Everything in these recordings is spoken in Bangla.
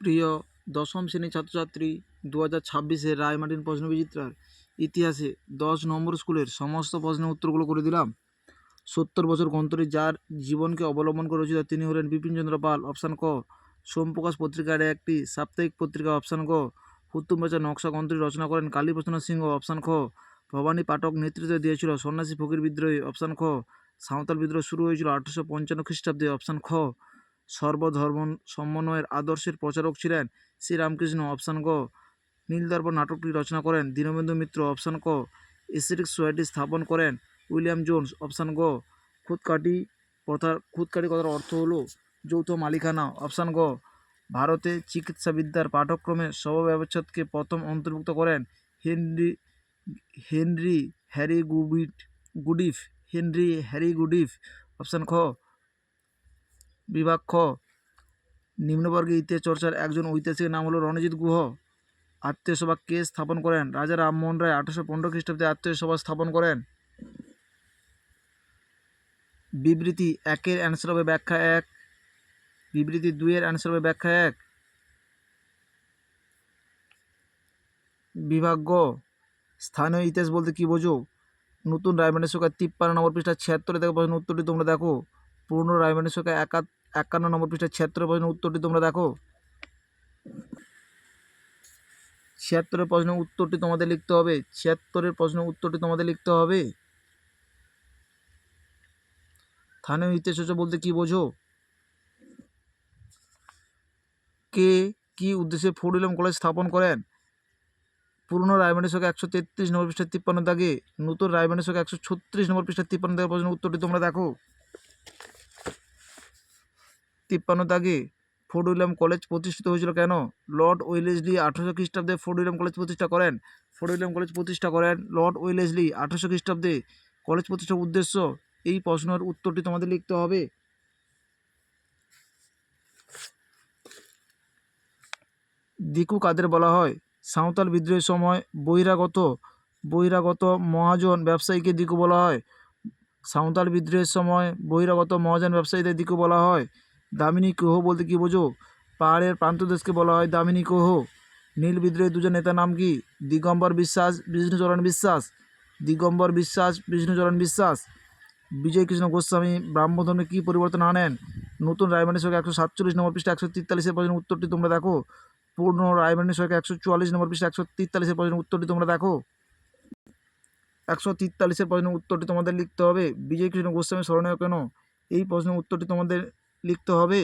প্রিয় দশম শ্রেণির ছাত্রছাত্রী দু হাজার ছাব্বিশের রায়মার্টিন প্রশ্ন বিচিত্রার ইতিহাসে দশ নম্বর স্কুলের সমস্ত প্রশ্নের উত্তরগুলো করে দিলাম। সত্তর বছর গন্তরে যার জীবনকে অবলম্বন করে রচিত তিনি হলেন বিপিনচন্দ্র পাল, অপশান ক, সোমপ্রকাশ পত্রিকার একটি সাপ্তাহিক পত্রিকা, অপশান ক হুতুম বাচা নকশা গ্রন্থটি রচনা করেন কালীপ্রসন্ন সিংহ, অপশান খ, ভবানী পাঠক নেতৃত্ব দিয়েছিল সন্ন্যাসী ফকির বিদ্রোহী, অপশান খ, সাঁওতাল বিদ্রোহ শুরু হয়েছিল আঠারোশো পঞ্চান্ন খ্রিস্টাব্দে, অপশান খ সর্বধর্ম সমন্বয়ের আদর্শের প্রচারক ছিলেন শ্রীরামকৃষ্ণ। অপশান গ নীলদর্পণ নাটকটি রচনা করেন দীনবন্ধু মিত্র। অপশান ক এসিটিক সোসাইটি স্থাপন করেন উইলিয়াম জোনস। অপশান গ খুদকাটি কথার খুদকাটি কথার অর্থ হলো যৌথ মালিকানা। অপশান গ, ভারতে চিকিৎসাবিদ্যার পাঠ্যক্রমে স্বভাবব্যবচ্ছেদকে প্রথম অন্তর্ভুক্ত করেন Henry Henry Harry গুবিট Goodeve. Henry Harry Goodeve. Option খ বিভাগ খ নিম্নবর্গের ইতিহাস চর্চার একজন ঐতিহাসিকের নাম হলো রণজিৎ গুহ। আত্মীয় সভা কে স্থাপন করেন? রাজা রামমোহন রায় আঠারোশো পনেরো খ্রিস্টাব্দে আত্মীয় সভা স্থাপন করেন। বিবৃতি একের অ্যান্সার হবে ব্যাখ্যা এক। বিবৃতি দুইয়ের অ্যান্সার হবে ব্যাখ্যা এক। বিভাগ গ স্থানীয় ইতিহাস বলতে কী বোঝো? নতুন রায়মানের সরকার তিপ্পান্ন নম্বর পৃষ্ঠা ছিয়াত্তরে প্রশ্ন উত্তরটি তোমরা দেখো। পুরনো রায়মানের সরকার একা একান্ন নম্বর পৃষ্ঠা ছিয়াত্তর প্রশ্ন উত্তরটি তোমরা দেখো। ছিয়াত্তরের প্রশ্নের উত্তরটি তোমাদের লিখতে হবে। ছিয়াত্তরের প্রশ্নের উত্তরটি তোমাদের লিখতে হবে। স্থানীয় ইতিহাস বলতে কী বোঝো? কে কি উদ্দেশ্যে ফোর্ট কলেজ স্থাপন করেন? পুরনো রায়মানের সঙ্গে একশো তেত্রিশ নম্বর পৃষ্ঠা তিপ্পান্ন দাগে, নতুন রায়মানের সঙ্গে একশো ছত্রিশ নম্বর পৃষ্ঠা তিপ্পান্ন দাগে প্রশ্নের উত্তরটি তোমরা দেখো। তিপ্পান্ন দাগে ফোর্ট উইলিয়াম কলেজ প্রতিষ্ঠিত হয়েছিল কেন? লর্ড ওয়েলেসলি আঠারোশো খ্রিস্টাব্দে ফোর্ট উইলিয়াম কলেজ প্রতিষ্ঠা করেন। ফোর্ট উইলিয়াম কলেজ প্রতিষ্ঠা করেন লর্ড ওয়েলেসলি আঠারোশো খ্রিস্টাব্দে। কলেজ প্রতিষ্ঠার উদ্দেশ্য? এই প্রশ্নের উত্তরটি তোমাদের লিখতে হবে। দিকু কাদের বলা হয়? সাঁওতাল বিদ্রোহের সময় বহিরাগত বহিরাগত মহাজন ব্যবসায়ীকে দিকু বলা হয়। সাঁওতাল বিদ্রোহের সময় বহিরাগত মহাজন ব্যবসায়ীদের দিকু বলা হয়। দামিনী কোহ বলতে কী বোঝো? পাহাড়ের প্রান্তদেশকে বলা হয় দামিনী কোহ। নীল বিদ্রোহী দুজন নেতার নাম কি? দিগম্বর বিশ্বাস, বিষ্ণুচরণ বিশ্বাস। দিগম্বর বিশ্বাস, বিষ্ণুচরণ বিশ্বাস। বিজয় কৃষ্ণ গোস্বামী ব্রাহ্মধর্মে কী পরিবর্তন আনেন? নতুন রায়মানের সঙ্গে একশো সাতচল্লিশ নম্বর পৃষ্ঠা একশো তেতাল্লিশের প্রশ্নের উত্তরটি তোমরা দেখো। পূর্ণ রায়মানের সঙ্গে একশো চুয়াল্লিশ নম্বর পৃষ্ঠা একশো তেতাল্লিশের প্রশ্নের উত্তরটি তোমরা দেখো। একশো তেতাল্লিশের প্রশ্নের উত্তরটি তোমাদের লিখতে হবে। বিজয় কৃষ্ণ গোস্বামী স্মরণীয় কেন? এই প্রশ্নের উত্তরটি তোমাদের লিখতে হবে?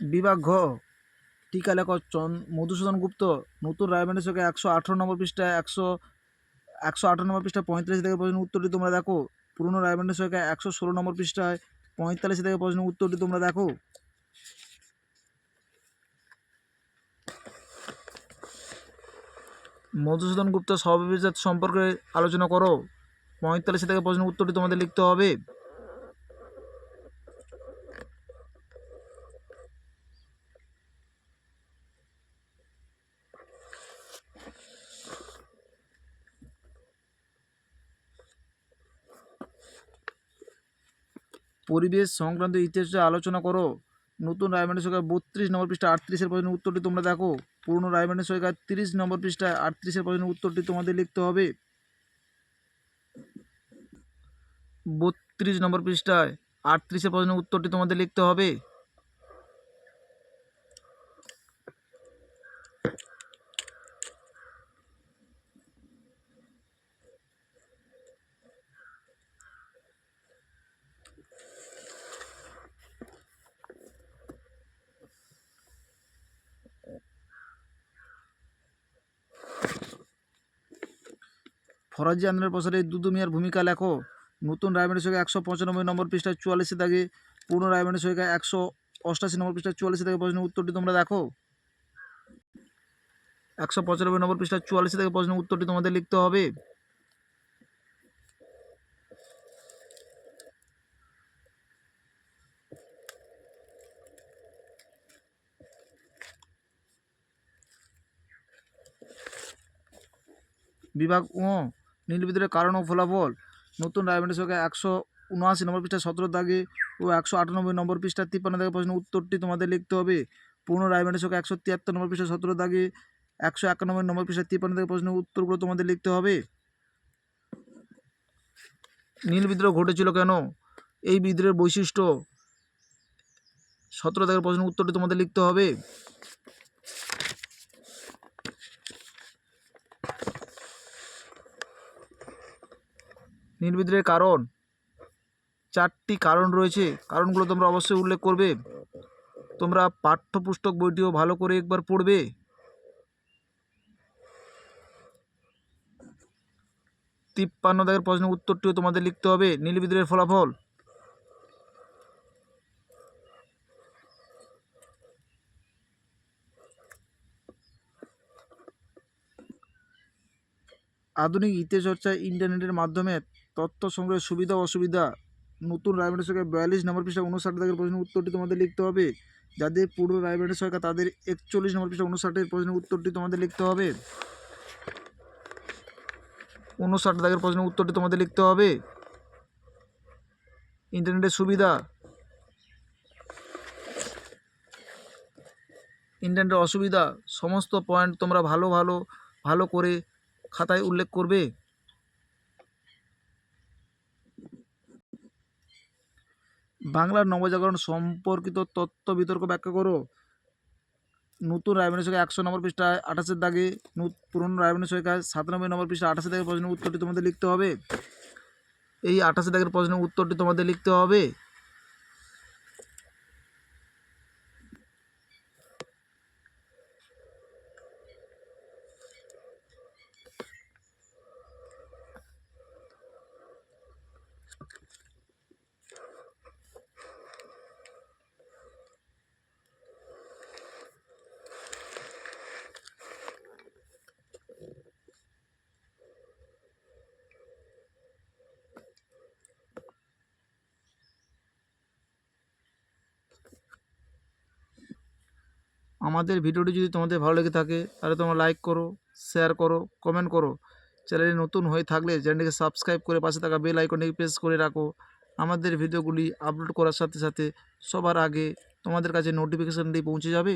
বিভাগ ঘ, টিকা লেখক চন, মধুসূদন গুপ্ত, নতুন রায়মানের সঙ্গে একশো আঠারো নম্বর পৃষ্ঠায় একশো একশো আঠারো নম্বর পৃষ্ঠায় পঁয়তাল্লিশ থেকে প্রশ্নের উত্তরটি তোমরা দেখো। পুরনো রায়মানের সঙ্গে একশো ষোলো নম্বর পৃষ্ঠায় পঁয়তাল্লিশ থেকে প্রশ্নের উত্তরটি তোমরা দেখো। মধুসূদন গুপ্ত সর্ববিজাত সম্পর্কে আলোচনা করো। পঁয়তাল্লিশ থেকে প্রশ্নের উত্তরটি তোমাদের লিখতে হবে। পরিবেশ সংক্রান্ত ইতিহাসে আলোচনা করো। নতুন রায়মান্ডের সরকার বত্রিশ নম্বর পৃষ্ঠা আটত্রিশের প্রশ্ন উত্তরটি তোমরা দেখো। পুরনো রায়মান্ডের সরকার তিরিশ নম্বর পৃষ্ঠায় আটত্রিশের প্রশ্ন উত্তরটি তোমাদের লিখতে হবে। বত্রিশ নম্বর পৃষ্ঠায় আটত্রিশের প্রশ্নের উত্তরটি তোমাদের লিখতে হবে। ফরাজি আন্দোলনের প্রসারে দুদু মিয়ার ভূমিকা লেখো। নতুন রায়মানের সঙ্গে একশো পঁচানব্বই নম্বর পৃষ্ঠা চুয়াল্লিশে দাগে, পুরনো রায়মানের সঙ্গে একশো অষ্টাশি নম্বর পৃষ্ঠা চুয়াল্লিশে থেকে প্রশ্নের উত্তরটি তোমরা দেখো। একশো পঁচানব্বই নম্বর পৃষ্ঠা চুয়াল্লিশে থেকে প্রশ্নের উত্তরটি তোমাদের লিখতে হবে। বিভাগ ও বিদ্রোহের কারণ ও ফলাফল। নতুন রায়মাটির সংখ্যা একশো উনআশি নম্বর পৃষ্ঠা সতেরো দাগে ও একশো আটানব্বই নম্বর পৃষ্ঠা তিপ্পান্ন দাগে প্রশ্ন উত্তরটি তোমাদের লিখতে হবে। পুরনো রায়মাটির সংখ্যা একশো তিয়াত্তর নম্বর পৃষ্ঠা সতেরো দাগে একশো একানব্বই নম্বর পৃষ্ঠা তিপ্পান্ন দাগে প্রশ্নের উত্তরগুলো তোমাদের লিখতে হবে। নীল বিদ্রোহ ঘটেছিল কেন? এই বিদ্রোহের বৈশিষ্ট্য সতেরো দাগের প্রশ্নের উত্তরটি তোমাদের লিখতে হবে। নীল কারণ। চারটি কারণ রয়েছে। কারণগুলো তোমরা অবশ্যই উল্লেখ করবে। তোমরা পাঠ্যপুস্তক বইটিও ভালো করে একবার পড়বে। তিপ্পান্ন দাগের প্রশ্নের উত্তরটিও তোমাদের লিখতে হবে। নীল বিদ্রোহের ফলাফল। আধুনিক ইতিহাস চর্চা ইন্টারনেটের মাধ্যমে তথ্য সংগ্রহের সুবিধা অসুবিধা। নতুন রায়মাটির সরকার বিয়াল্লিশ নম্বর পৃষ্ঠা উনষাট দাগের প্রশ্নের উত্তরটি তোমাদের লিখতে হবে। যাদের পূর্ব রায়মাটির সরকার তাদের একচল্লিশ নম্বর পৃষ্ঠা উনষাটের প্রশ্নের উত্তরটি তোমাদের লিখতে হবে। উনষাট দাগের প্রশ্নের উত্তরটি তোমাদের লিখতে হবে। ইন্টারনেটের সুবিধা। ইন্টারনেটের অসুবিধা, সমস্ত পয়েন্ট তোমরা ভালো ভালো ভালো করে খাতায় উল্লেখ করবে? বাংলার নবজাগরণ সম্পর্কিত তত্ত্ব বিতর্ক ব্যাখ্যা করো। নতুন রায়মানের সঙ্গে একশো নম্বর পৃষ্ঠায় আঠাশের দাগে পুরনো রায়মানের সঙ্গে সাতানব্বই নম্বর পৃষ্ঠা আঠাশে দাগের প্রশ্নের উত্তরটি তোমাদের লিখতে হবে। এই আঠাশে দাগের প্রশ্নের উত্তরটি তোমাদের লিখতে হবে। আমাদের ভিডিওটি যদি তোমাদের ভালো লেগে থাকে, তাহলে তোমরা লাইক করো শেয়ার করো কমেন্ট করো। চ্যানেলে নতুন হয়ে থাকলে চ্যানেলটিকে সাবস্ক্রাইব করে পাশে থাকা বেল আইকনটিকে প্রেস করে রাখো। আমাদের ভিডিওগুলি আপলোড করার সাথে সাথে সবার আগে তোমাদের কাছে নোটিফিকেশানটি পৌঁছে যাবে।